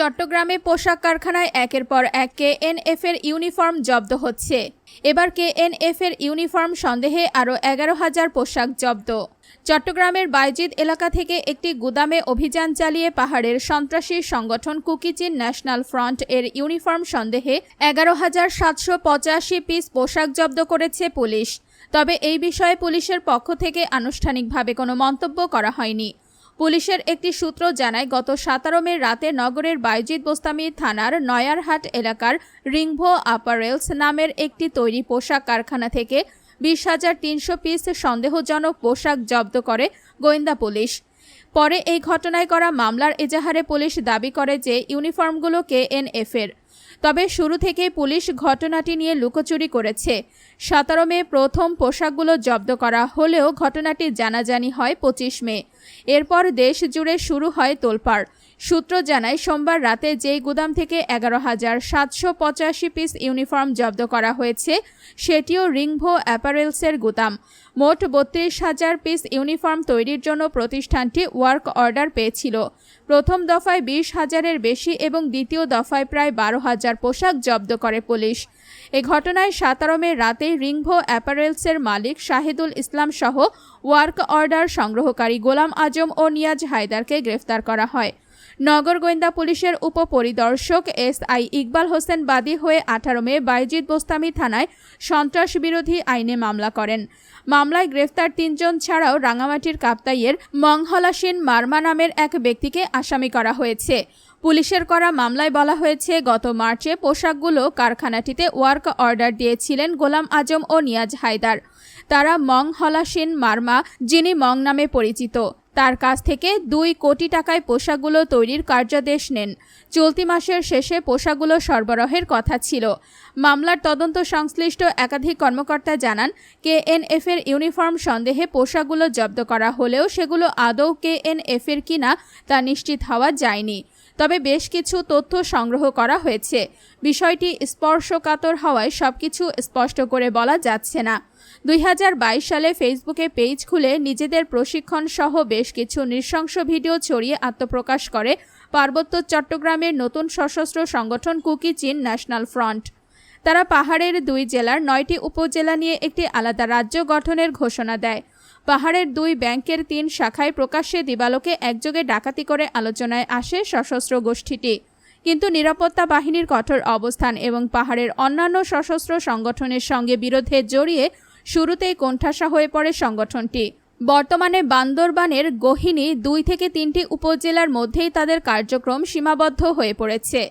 চট্টগ্রামে পোশাক কারখানায় একের পর এক কেএনএফ এর ইউনিফর্ম জব্দ হচ্ছে। এবার কেএনএফ এর ইউনিফর্ম সন্দেহে আরও এগারো হাজার পোশাক জব্দ। চট্টগ্রামের বাইজিদ এলাকা থেকে একটি গুদামে অভিযান চালিয়ে পাহাড়ের সন্ত্রাসী সংগঠন কুকিচিন ন্যাশনাল ফ্রন্ট এর ইউনিফর্ম সন্দেহে এগারো হাজার সাতশো পঁচাশি পিস পোশাক জব্দ করেছে পুলিশ। তবে এই বিষয়ে পুলিশের পক্ষ থেকে আনুষ্ঠানিকভাবে কোনো মন্তব্য করা হয়নি। পুলিশের একটি সূত্র জানায়, গত সতেরো মে রাতে নগরের বাইজিদ বোস্তামি থানার নয়ারহাট এলাকার রিংভো আপারেলস নামের একটি তৈরি পোশাক কারখানা থেকে বিশ হাজার তিনশো পিস সন্দেহজনক পোশাক জব্দ করে গোয়েন্দা পুলিশ। পরে এই ঘটনায় করা মামলার এজাহারে পুলিশ দাবি করে যে ইউনিফর্মগুলো কেএনএফ এর। তবে শুরু থেকে পুলিশ ঘটনাটি নিয়ে লুকোচুরি করেছে। সতেরো মে প্রথম পোশাকগুলো জব্দ করা হলেও ঘটনাটি জানাজানি হয় পঁচিশ মে। এরপর দেশ জুড়ে শুরু হয় তোলপাড়। সূত্র জানায়, সোমবার রাতে যেই গুদাম থেকে এগারো হাজার সাতশো পঁচাশি পিস ইউনিফর্ম জব্দ করা হয়েছে, সেটিও রিংভো অ্যাপারেলসের গুদাম। মোট বত্রিশ হাজার পিস ইউনিফর্ম তৈরির জন্য প্রতিষ্ঠানটি ওয়ার্ক অর্ডার পেয়েছিল। প্রথম দফায় বিশ হাজারের বেশি এবং দ্বিতীয় দফায় প্রায় বারো হাজার পোশাক জব্দ করে পুলিশ। এ ঘটনায় সতেরো মে রাতে রিংভো অ্যাপারেলসের মালিক শাহিদুল ইসলাম সহ ওয়ার্ক অর্ডার সংগ্রহকারী গোলাম আজম ও নিয়াজ হায়দারকে গ্রেফতার করা হয়। নগর গোয়েন্দা পুলিশের উপপরিদর্শক এস আই ইকবাল হোসেন বাদী হয়ে আঠারো মে বাইজিদ বোস্তামি থানায় সন্ত্রাস বিরোধী আইনে মামলা করেন। মামলায় গ্রেফতার তিনজন ছাড়াও রাঙামাটির কাপ্তাইয়ের মংহলাসিন মার্মা নামের এক ব্যক্তিকে আসামি করা হয়েছে। পুলিশের করা মামলায় বলা হয়েছে, গত মার্চে পোশাকগুলো কারখানাটিতে ওয়ার্ক অর্ডার দিয়েছিলেন গোলাম আজম ও নিয়াজ হায়দার। তারা মং হলাসিন মার্মা, যিনি মং নামে পরিচিত, তার কাছ থেকে দুই কোটি টাকায় পোশাকগুলো তৈরির কার্যাদেশ নেন। চলতি মাসের শেষে পোশাকগুলো সরবরাহের কথা ছিল। মামলার তদন্ত সংশ্লিষ্ট একাধিক কর্মকর্তা জানান কেএনএফ এর ইউনিফর্ম সন্দেহে পোশাকগুলো জব্দ করা হলেও সেগুলো আদৌ কেএনএফ এর কিনা তা নিশ্চিত হওয়া যায়নি। তবে বেশ কিছু তথ্য সংগ্রহ করা হয়েছে। বিষয়টি স্পর্শকাতর হওয়ায় সবকিছু স্পষ্ট করে বলা যাচ্ছে না। দুই হাজার বাইশ সালে ফেসবুকে পেজ খুলে নিজেদের প্রশিক্ষণ সহ বেশ কিছু নৃশংস ভিডিও ছড়িয়ে আত্মপ্রকাশ করে পার্বত্য চট্টগ্রামের নতুন সশস্ত্র সংগঠন কুকি চীন ন্যাশনাল ফ্রন্ট। তারা পাহাড়ের দুই জেলার নয়টি উপজেলা নিয়ে একটি আলাদা রাজ্য গঠনের ঘোষণা দেয়। পাহাড়ের দুই ব্যাংকের তিন শাখায় প্রকাশ্যে দিবালোকে একযোগে ডাকাতি করে আলোচনায় আসে সশস্ত্র গোষ্ঠীটি। কিন্তু নিরাপত্তা বাহিনীর কঠোর অবস্থান এবং পাহাড়ের অন্যান্য সশস্ত্র সংগঠনের সঙ্গে বিরোধে জড়িয়ে শুরুতেই কোণঠাসা হয়ে পড়ে সংগঠনটি। বর্তমানে বান্দরবানের গহিনী দুই থেকে তিনটি উপজেলার মধ্যেই তাদের কার্যক্রম সীমাবদ্ধ হয়ে পড়েছে।